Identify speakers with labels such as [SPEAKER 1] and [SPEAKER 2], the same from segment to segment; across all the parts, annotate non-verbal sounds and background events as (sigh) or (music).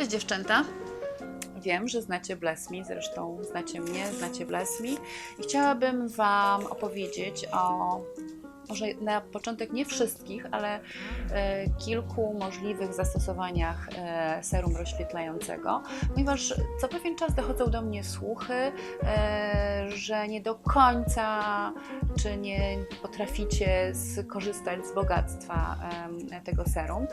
[SPEAKER 1] Cześć dziewczęta. Wiem, że znacie Bless Me, zresztą znacie mnie, znacie Bless Me i chciałabym Wam opowiedzieć o może na początek nie wszystkich, ale e, kilku możliwych zastosowaniach e, serum rozświetlającego, ponieważ co pewien czas dochodzą do mnie słuchy, e, że nie do końca czy nie potraficie skorzystać z bogactwa tego serum.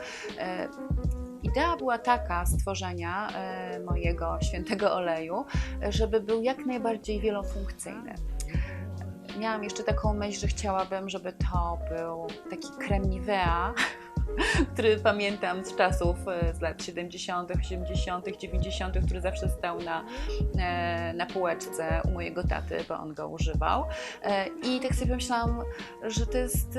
[SPEAKER 1] Idea była taka stworzenia e, mojego świętego oleju, żeby był jak najbardziej wielofunkcyjny. Miałam jeszcze taką myśl, że chciałabym, żeby to był taki krem Nivea, (laughs) który pamiętam z czasów e, z lat 70., 80., 90., który zawsze stał na, e, na półeczce u mojego taty, bo on go używał. E, I tak sobie pomyślałam, że to jest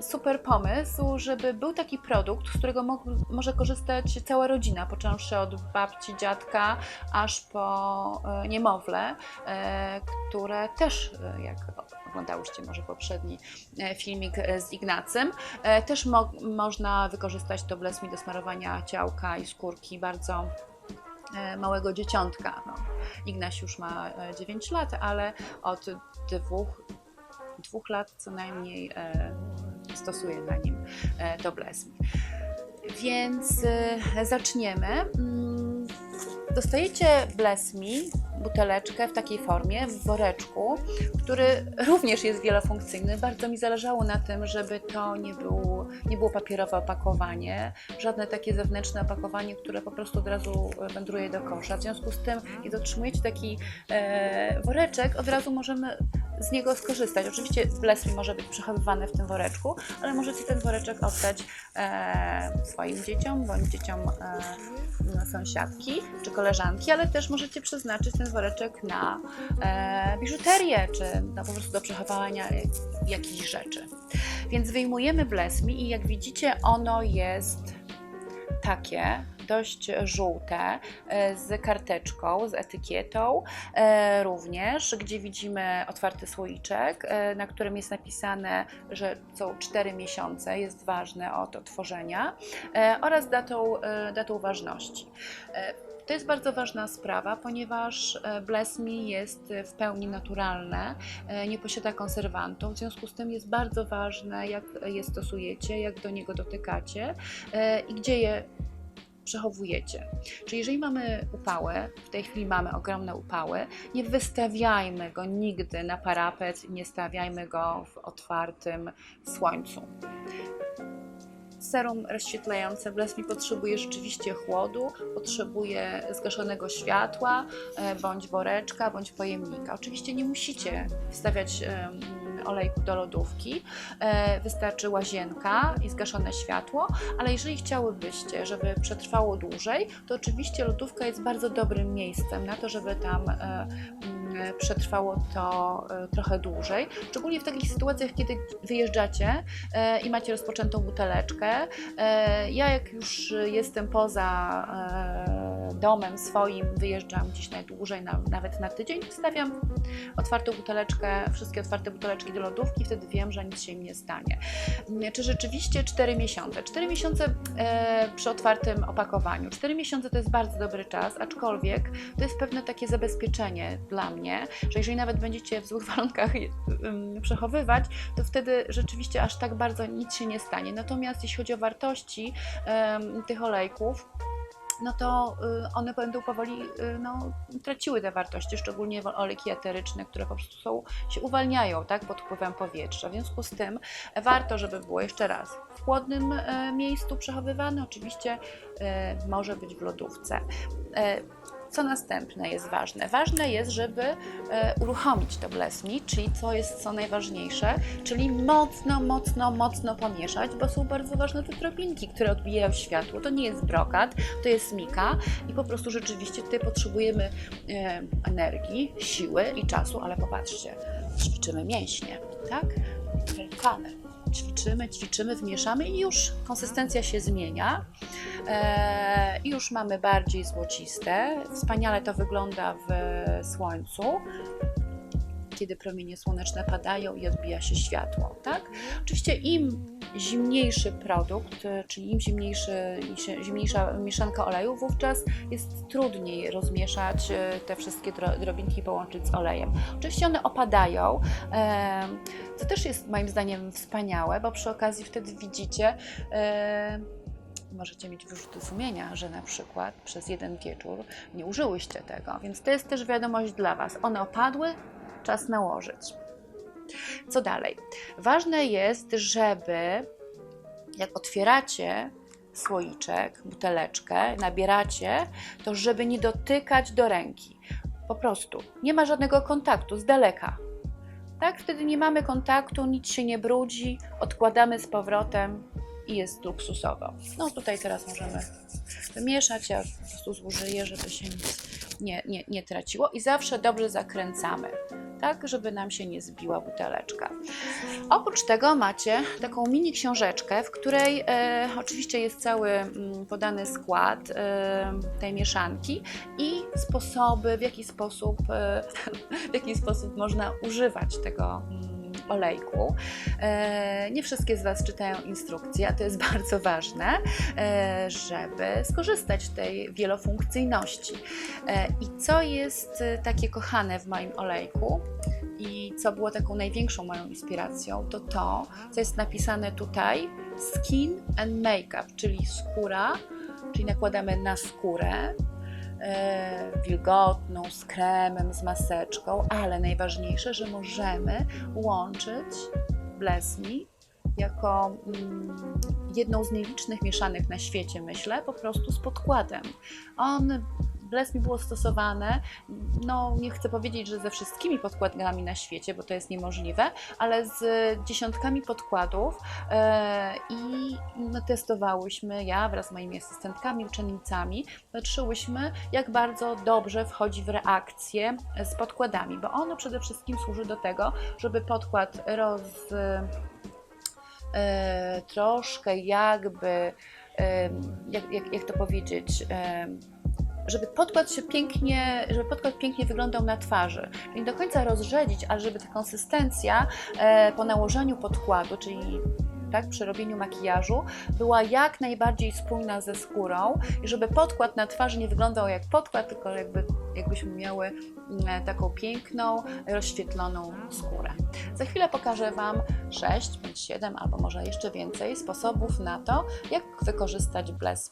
[SPEAKER 1] super pomysł, żeby był taki produkt, z którego mo- może korzystać cała rodzina, począwszy od babci, dziadka, aż po niemowlę, które też, jak oglądałyście może poprzedni e, filmik e, z Ignacym, e, też mo- można wykorzystać to Bless Me do smarowania ciałka i skórki bardzo małego dzieciątka. No, Ignaś już ma e, 9 lat, ale od dwóch, dwóch lat co najmniej stosuje na nim to Bless Me. Więc zaczniemy. Mm, Dostajecie Bless Me, buteleczkę w takiej formie, w woreczku, który również jest wielofunkcyjny. Bardzo mi zależało na tym, żeby to nie, był, nie było papierowe opakowanie, żadne takie zewnętrzne opakowanie, które po prostu od razu e, wędruje do kosza. W związku z tym, kiedy otrzymujecie taki e, woreczek, od razu możemy z niego skorzystać. Oczywiście Bless Me może być przechowywany w tym woreczku, ale możecie ten woreczek oddać e, swoim dzieciom bądź dzieciom e, sąsiadki czy koleżanki, ale też możecie przeznaczyć ten woreczek na e, biżuterię czy no, po prostu do przechowywania jakichś rzeczy. Więc wyjmujemy Bless Me i jak widzicie ono jest takie, dość żółte, e, z karteczką, z etykietą e, również, gdzie widzimy otwarty słoiczek, e, na którym jest napisane, że są 4 miesiące, jest ważne od otworzenia oraz datą, datą ważności. To jest bardzo ważna sprawa, ponieważ Bless Me jest w pełni naturalne, nie posiada konserwantów, w związku z tym jest bardzo ważne, jak je stosujecie, jak do niego dotykacie i gdzie je przechowujecie. Czyli jeżeli mamy upałę, w tej chwili mamy ogromne upały, nie wystawiajmy go nigdy na parapet, nie stawiajmy go w otwartym słońcu. Serum rozświetlające Bless Me potrzebuje rzeczywiście chłodu, potrzebuje zgaszonego światła, e, bądź woreczka, bądź pojemnika. Oczywiście nie musicie wstawiać olejku do lodówki, e, wystarczy łazienka i zgaszone światło, ale jeżeli chciałybyście, żeby przetrwało dłużej, to oczywiście lodówka jest bardzo dobrym miejscem na to, żeby tam e, mm, przetrwało to e, trochę dłużej. Szczególnie w takich sytuacjach, kiedy wyjeżdżacie i macie rozpoczętą buteleczkę. Ja jak już jestem poza domem swoim, wyjeżdżam gdzieś najdłużej, na, nawet na tydzień, stawiam otwartą buteleczkę, wszystkie otwarte buteleczki do lodówki, wtedy wiem, że nic się im nie stanie. Mm, Czy rzeczywiście 4 miesiące? 4 miesiące e, przy otwartym opakowaniu. 4 miesiące to jest bardzo dobry czas, aczkolwiek to jest pewne takie zabezpieczenie dla mnie, że jeżeli nawet będziecie w złych (laughs) warunkach ym, przechowywać, to wtedy rzeczywiście aż tak bardzo nic się nie stanie. Natomiast jeśli chodzi o wartości tych olejków, no to y, one będą powoli y, no, traciły te wartości, szczególnie olejki eteryczne, które po prostu są, się uwalniają tak, pod wpływem powietrza. W związku z tym warto, żeby było jeszcze raz w chłodnym e, miejscu przechowywane, oczywiście może być w lodówce. Co następne jest ważne? Ważne jest, żeby e, uruchomić to Bless Me, czyli co jest co najważniejsze, czyli mocno, mocno, mocno pomieszać, bo są bardzo ważne te drobinki, które odbijają światło. To nie jest brokat, to jest mika i po prostu rzeczywiście tutaj potrzebujemy e, energii, siły i czasu, ale popatrzcie, ćwiczymy mięśnie, tak? Ćwiczymy, ćwiczymy, wmieszamy i już konsystencja się zmienia. E, i już mamy bardziej złociste. Wspaniale to wygląda w słońcu, kiedy promienie słoneczne padają i odbija się światło. Tak? Oczywiście im zimniejszy produkt, e, czyli im zimniejszy, zimniejsza mieszanka oleju, wówczas jest trudniej rozmieszać e, te wszystkie dro- drobinki połączyć z olejem. Oczywiście one opadają, e, co też jest moim zdaniem wspaniałe, bo przy okazji wtedy widzicie, e, możecie mieć wyrzuty sumienia, że na przykład przez jeden wieczór nie użyłyście tego, więc to jest też wiadomość dla Was. One opadły, czas nałożyć. Co dalej? Ważne jest, żeby jak otwieracie słoiczek, buteleczkę, nabieracie, to żeby nie dotykać do ręki. Po prostu nie ma żadnego kontaktu z daleka. Tak, wtedy nie mamy kontaktu, nic się nie brudzi, odkładamy z powrotem i jest luksusowo. No tutaj teraz możemy wymieszać, ja po prostu zużyję, żeby się nic nie, nie, nie traciło i zawsze dobrze zakręcamy, tak, żeby nam się nie zbiła buteleczka. Oprócz tego macie taką mini książeczkę, w której e, oczywiście jest cały mm, podany skład e, tej mieszanki i sposoby, w jaki sposób, e, (laughs) w jaki sposób można używać tego mm, olejku. E, nie wszystkie z Was czytają instrukcje, a to jest (laughs) bardzo ważne, e, żeby skorzystać z tej wielofunkcyjności. E, I co jest takie kochane w moim olejku i co było taką największą moją inspiracją, to to, co jest napisane tutaj skin and makeup, czyli skóra, czyli nakładamy na skórę wilgotną, z kremem, z maseczką, ale najważniejsze, że możemy łączyć Bless Me jako mm, jedną z nielicznych mieszanek na świecie, myślę, po prostu z podkładem. On Bless Me było stosowane, no nie chcę powiedzieć, że ze wszystkimi podkładami na świecie, bo to jest niemożliwe, ale z dziesiątkami podkładów e, i no, testowałyśmy, ja wraz z moimi asystentkami, uczennicami, patrzyłyśmy, jak bardzo dobrze wchodzi w reakcję z podkładami, bo ono przede wszystkim służy do tego, żeby podkład roz e, troszkę jakby, jak, jak, jak to powiedzieć, żeby podkład się pięknie, żeby podkład pięknie wyglądał na twarzy. Czyli nie do końca rozrzedzić, ale żeby ta konsystencja e, po nałożeniu podkładu, czyli tak, przy robieniu makijażu, była jak najbardziej spójna ze skórą i żeby podkład na twarzy nie wyglądał jak podkład, tylko jakby, jakbyśmy miały mm, taką piękną, rozświetloną skórę. Za chwilę pokażę Wam 6, 5, 7 albo może jeszcze więcej sposobów na to, jak wykorzystać Bless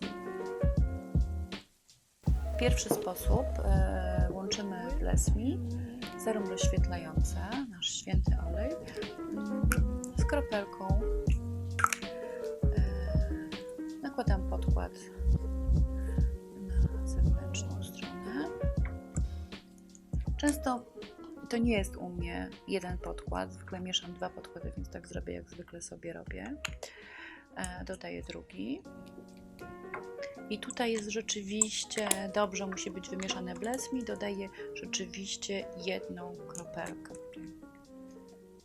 [SPEAKER 1] Me. Pierwszy sposób e, łączymy Bless Me, serum rozświetlające, nasz święty olej, mm, z kropelką. E, nakładam podkład na zewnętrzną stronę. Często to nie jest u mnie jeden podkład, zwykle mieszam dwa podkłady, więc tak zrobię, jak zwykle sobie robię. E, dodaję drugi. I tutaj jest rzeczywiście dobrze, musi być wymieszane Bless Me. Dodaję rzeczywiście jedną kropelkę.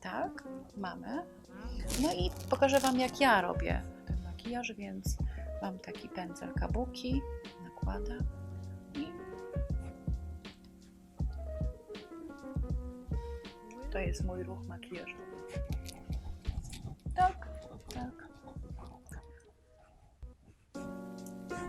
[SPEAKER 1] Tak, mamy. No i pokażę Wam, jak ja robię ten makijaż, więc mam taki pędzel kabuki, nakładam i to jest mój ruch makijażowy. Tak, tak.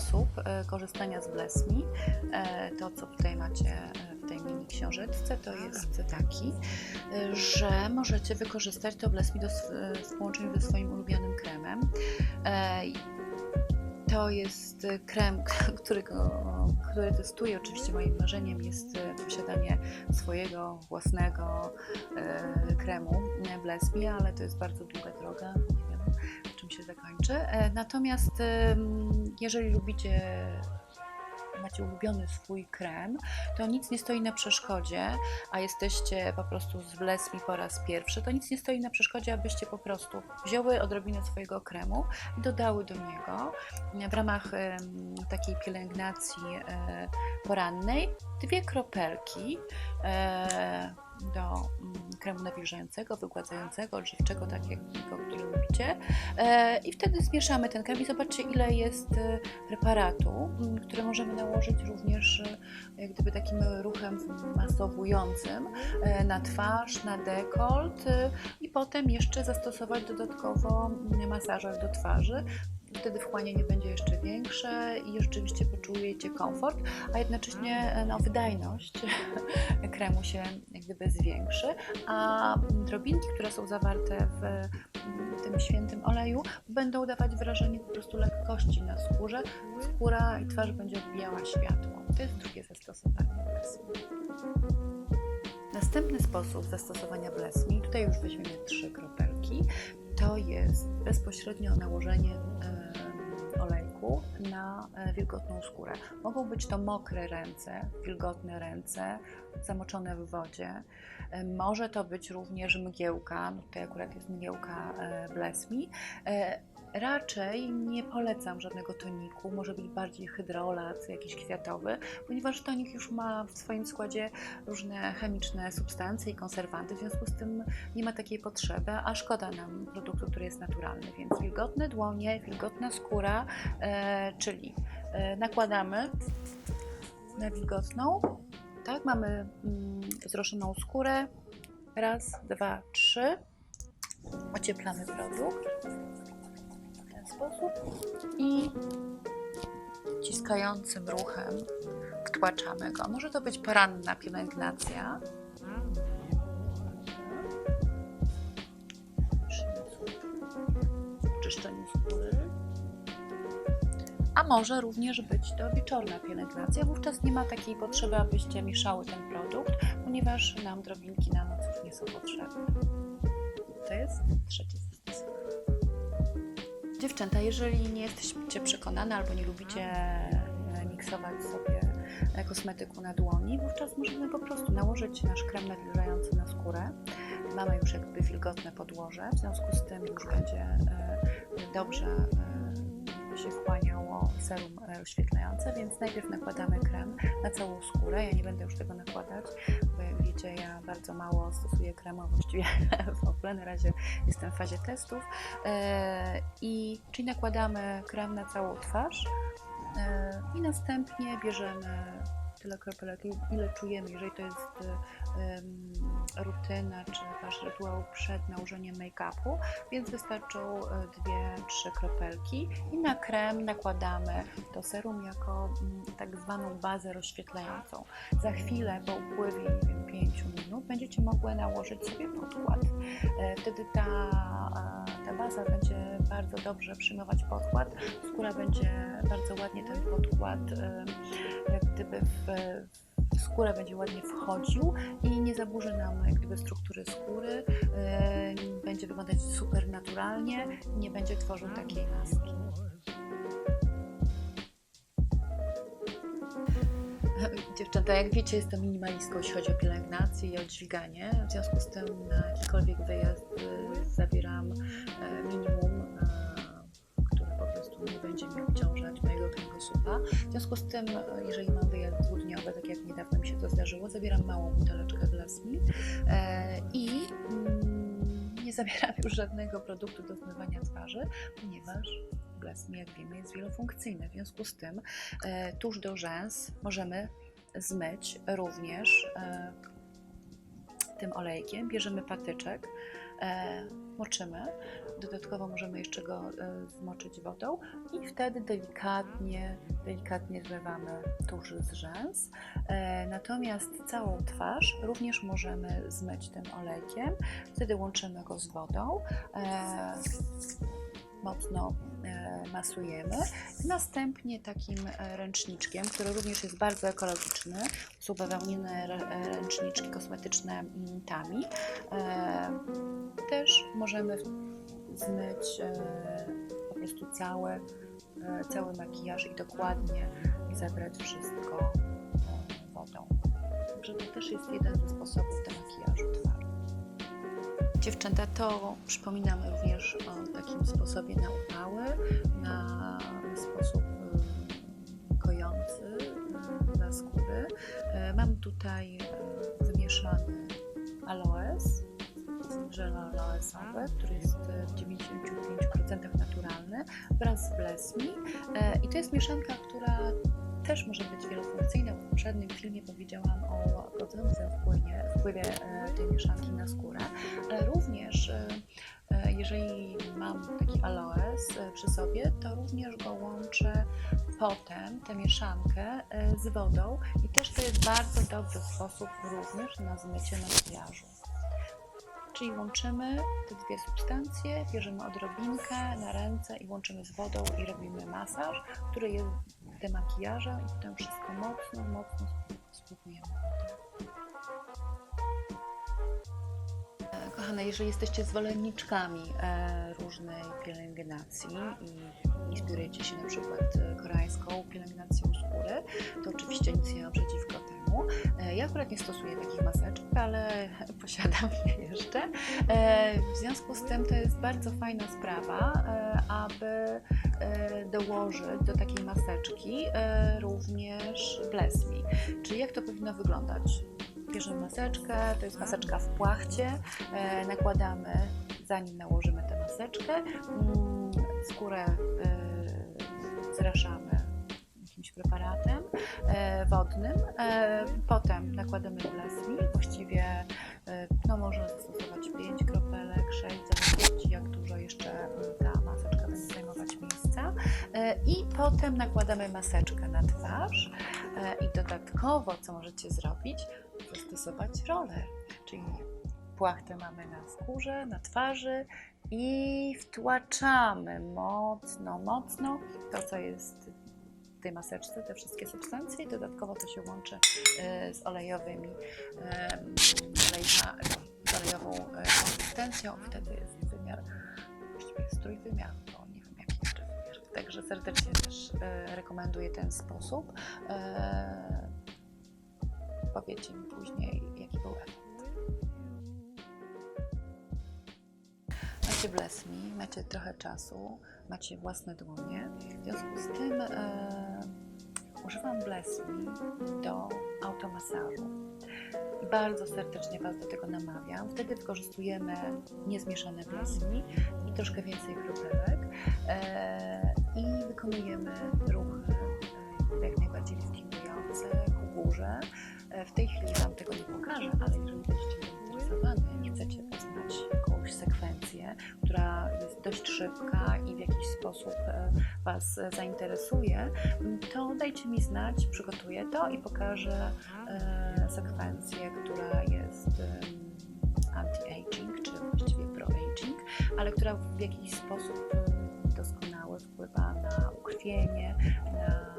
[SPEAKER 1] sposób e, korzystania z Bless Me, e, to co tutaj macie e, w tej mini książeczce, to jest taki, że możecie wykorzystać to Bless Me do, w połączeniu ze swoim ulubionym kremem. To jest krem, którego, (laughs) który testuję. Oczywiście moim marzeniem jest posiadanie swojego własnego kremu Bless Me, ale to jest bardzo długa droga. Nie wiem, czym się zakończy. Natomiast jeżeli lubicie macie ulubiony swój krem, to nic nie stoi na przeszkodzie, a jesteście po prostu z Blesmi po raz pierwszy, to nic nie stoi na przeszkodzie, abyście po prostu wzięły odrobinę swojego kremu i dodały do niego w ramach takiej pielęgnacji e, porannej dwie kropelki e, do mm, kremu nawilżającego, wygładzającego, odżywczego, takiego, który lubicie. E, I wtedy zmieszamy ten krem i zobaczcie, ile jest e, preparatu, m, który możemy nałożyć również e, jak gdyby takim ruchem masowującym na twarz, na dekolt i potem jeszcze zastosować dodatkowo mm, masażer do twarzy. Wtedy wchłanianie będzie jeszcze większe i rzeczywiście poczujecie komfort, a jednocześnie e, no, wydajność (laughs) kremu się jak gdyby zwiększy, a drobinki, które są zawarte w tym świętym oleju, będą dawać wrażenie po prostu lekkości na skórze. Skóra i twarz będzie odbijała światło. To jest drugie zastosowanie Blesmi. Następny sposób zastosowania Blesmi, tutaj już weźmiemy trzy kropelki, to jest bezpośrednio nałożenie na e, wilgotną skórę. Mogą być to mokre ręce, wilgotne ręce, zamoczone w wodzie. E, Może to być również mgiełka, no tutaj akurat jest mgiełka e, Blesmi. Raczej nie polecam żadnego toniku, może być bardziej hydrolat, jakiś kwiatowy, ponieważ tonik już ma w swoim składzie różne chemiczne substancje i konserwanty, w związku z tym nie ma takiej potrzeby, a szkoda nam produktu, który jest naturalny. Więc wilgotne dłonie, wilgotna skóra, e, czyli e, nakładamy na wilgotną, tak, mamy mm, zroszoną skórę, raz, dwa, trzy, ocieplamy produkt ten sposób i ciskającym ruchem wtłaczamy go. Może to być poranna pielęgnacja. Czyszczenie skóry. A może również być to wieczorna pielęgnacja. Wówczas nie ma takiej potrzeby, abyście mieszały ten produkt, ponieważ nam drobinki na noc już nie są potrzebne. To jest trzecie. Dziewczęta, jeżeli nie jesteście przekonane albo nie lubicie e, miksować sobie e, kosmetyku na dłoni, wówczas możemy po prostu nałożyć nasz krem nawilżający na skórę. Mamy już jakby wilgotne podłoże, w związku z tym już będzie e, dobrze się serum e, rozświetlające, więc najpierw nakładamy krem na całą skórę. Ja nie będę już tego nakładać, bo jak wiecie, ja bardzo mało stosuję kremu, właściwie (laughs) w ogóle na razie jestem w fazie testów. E, I czyli nakładamy krem na całą twarz e, i następnie bierzemy tyle kropelek, ile czujemy, jeżeli to jest em, rutyna czy wasz rytuał przed nałożeniem make-upu, więc wystarczą e, dwie, trzy kropelki i na krem nakładamy to serum jako mm, tak zwaną bazę rozświetlającą. Za chwilę po upływie nie wiem, 5 minut będziecie mogły nałożyć sobie podkład. E, Wtedy ta, e, ta baza będzie bardzo dobrze przyjmować podkład, skóra będzie bardzo ładnie ten podkład jak gdyby w, w skórę będzie ładnie wchodził i nie zaburzy nam jak gdyby struktury skóry, e, będzie wyglądać super naturalnie, nie będzie tworzył takiej maski. Dziewczęta, jak wiecie, jestem minimalistką, jeśli chodzi o pielęgnację i o dźwiganie. W związku z tym na jakikolwiek wyjazd y, zabieram e, minimum, e, nie będzie mi obciążać mojego kręgosłupa. W związku z tym, e, jeżeli mam wyjazd dwudniowy, tak jak niedawno mi się to zdarzyło, zabieram małą buteleczkę Glasmi e, i mm, nie zabieram już żadnego produktu do zmywania twarzy, ponieważ Glasmi, jak wiemy, jest wielofunkcyjny. W związku z tym e, tuż do rzęs możemy zmyć również tym olejkiem. Bierzemy patyczek, moczymy. Dodatkowo możemy jeszcze go e, zmoczyć wodą i wtedy delikatnie, delikatnie zmywamy tuż z rzęs. E, natomiast całą twarz również możemy zmyć tym olejkiem. Wtedy łączymy go z wodą. E, mocno masujemy. Następnie takim ręczniczkiem, który również jest bardzo ekologiczny, są bawełniane ręczniczki kosmetyczne mm, Tami. Też możemy zmyć e, po prostu cały, e, cały makijaż i dokładnie zebrać wszystko e, wodą. Także to też jest jeden ze sposobów demakijażu twarzy. Dziewczęta, to przypominamy również o takim sposobie na upały, na sposób y, kojący y, dla skóry. E, Mam tutaj e, wymieszany żel aloesowy, który jest w 95% naturalny, wraz z blesmi. E, I to jest mieszanka, która też może być wielofunkcyjna. W poprzednim filmie powiedziałam o godzącym wpływie, wpływie tej mieszanki na skórę, ale również e, e, jeżeli mam taki aloes przy sobie, to również go łączę potem, tę mieszankę z wodą i też to jest bardzo dobry sposób również na zmycie makijażu. Czyli łączymy te dwie substancje, bierzemy odrobinkę na ręce i łączymy z wodą i robimy masaż, który jest demakijażem i potem wszystko mocno, mocno spłukujemy Kochane, jeżeli jesteście zwolenniczkami e, różnej pielęgnacji i inspirujecie się na przykład koreańską pielęgnacją skóry, to oczywiście nic nie mam przeciwko temu. E, ja akurat nie stosuję takich maseczek, ale (laughs) posiadam je jeszcze. E, w związku z tym to jest bardzo fajna sprawa, e, aby dołożyć do takiej maseczki również blesmi. Czyli jak to powinno wyglądać? Bierzemy maseczkę, to jest maseczka w płachcie, nakładamy, zanim nałożymy tę maseczkę, mm, skórę e, zraszamy jakimś preparatem e, wodnym, e, potem nakładamy blesmi, właściwie e, no, można zastosować 5 kropelek, 6, w zależności jak dużo jeszcze ta maseczka będzie zajmować miejsca. I potem nakładamy maseczkę na twarz i dodatkowo, co możecie zrobić, zastosować roller, czyli płachtę mamy na skórze, na twarzy i wtłaczamy mocno, mocno to, co jest tej maseczce, te wszystkie substancje i dodatkowo to się łączy e, z olejowymi, e, olejna, z olejową e, konsystencją, wtedy jest wymiar, właściwie jest trójwymiarny, bo nie wiem jaki jeszcze wymiar. Także serdecznie też rekomenduję ten sposób. E, powiecie mi później, jaki był efekt. Macie blesmi, macie trochę czasu, macie własne dłonie. W związku z tym e, używam blesmi do automasażu. Bardzo serdecznie Was do tego namawiam. Wtedy wykorzystujemy niezmieszane blesmi i troszkę więcej kropelek e, i wykonujemy ruchy e, jak najbardziej liftingujące ku górze. E, w tej chwili Wam tego nie pokażę, ale jeżeli będziecie zainteresowane i chcecie poznać jakąś sekwencję, która jest dość szybka i w jakiś sposób e, Was e, zainteresuje, to dajcie mi znać, przygotuję to i pokażę e, sekwencję, która jest anti-aging, czy właściwie pro-aging, ale która w jakiś sposób doskonały wpływa na ukrwienie, na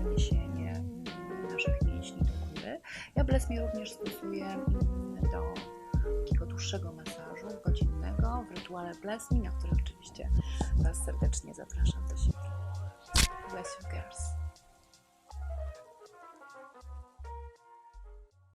[SPEAKER 1] uniesienie em, naszych mięśni do góry. Ja blesmi również stosuję do takiego dłuższego masażu godzinnego w rytuale blesmi, na który oczywiście Was serdecznie zapraszam do siebie. Bless you girls.